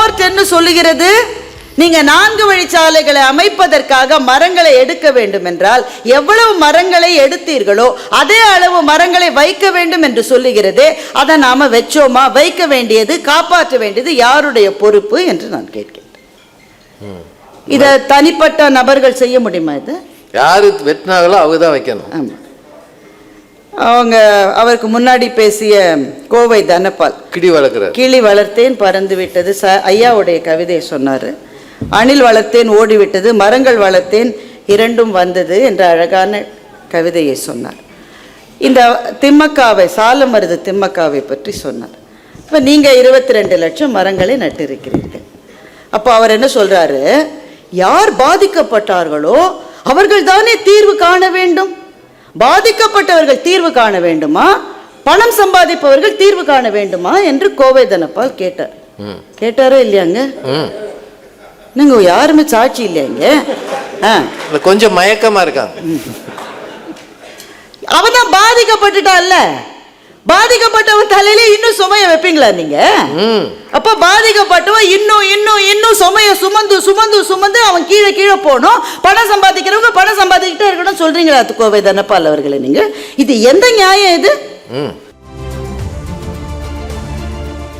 Report என்ன சொல்லுகிறது? நீங்க நான்கு வழிச்சாலைகளை அமைப்பதற்காக மரங்களை எடுக்க வேண்டும் என்றால் எவ்வளவு மரங்களை எடுத்தீர்களோ அதே அளவு மரங்களை வைக்க வேண்டும் என்று சொல்லுகிறது அதை நாம வச்சோமா? வைக்க வேண்டியது காப்பாற்ற வேண்டியது யாருடைய பொறுப்பு என்று நான் கேட்கிறேன். இதை தனிப்பட்ட நபர்கள் செய்ய முடியுமா இது? யாரு வெட்டினாங்களோ அவங்க தான் வைக்கணும். ஆமா. அவங்க அவருக்கு முன்னாடி பேசிய கோவை தனபால் கிடி வளர்க்குறாரு. கிளி வளர்த்தேன் பறந்து விட்டது. ச ஐயாவுடைய கவிதையை சொன்னார். அணில் வளர்த்தேன் ஓடிவிட்டது. மரங்கள் வளர்த்தேன் இரண்டும் வந்தது என்ற அழகான கவிதையை சொன்னார். இந்த திம்மக்காவை சாலமருது திம்மக்காவை பற்றி சொன்னார். இப்போ நீங்கள் இருபத்தி ரெண்டு லட்சம் மரங்களை நட்டிருக்கிறீர்கள். அப்போ அவர் என்ன சொல்றாரு? யார் பாதிக்கப்பட்டார்களோ அவர்கள் தானே தீர்வு காண வேண்டும். பாதிக்கப்பட்டவர்கள் தீர்வு காண வேண்டுமா? பணம் சம்பாதிப்பவர்கள் தீர்வு காண வேண்டுமா? என்று கோவை தனபால் கேட்டார். கேட்டாரோ இல்லையாங்க? நீங்க யாருமே சாட்சி இல்லையாங்க? கொஞ்சம் மயக்கமா இருக்காங்க. அவன் தான் பாதிக்கப்பட்டுட்டான்ல பாதிக்கப்பட்டவன் தலையில இன்னும் சுமைய வைப்பீங்களா நீங்க? அப்ப பாதிக்கப்பட்டவன் இன்னும் இன்னும் இன்னும் சுமைய சுமந்து சுமந்து சுமந்து அவன் கீழே கீழே போகணும். பணம் சம்பாதிக்கிறவங்க பணம் சம்பாதிக்கிட்டே இருக்கணும் சொல்றீங்களா கோவை தனபால் அவர்களே நீங்க? இது எந்த நியாயம் இது? ம்.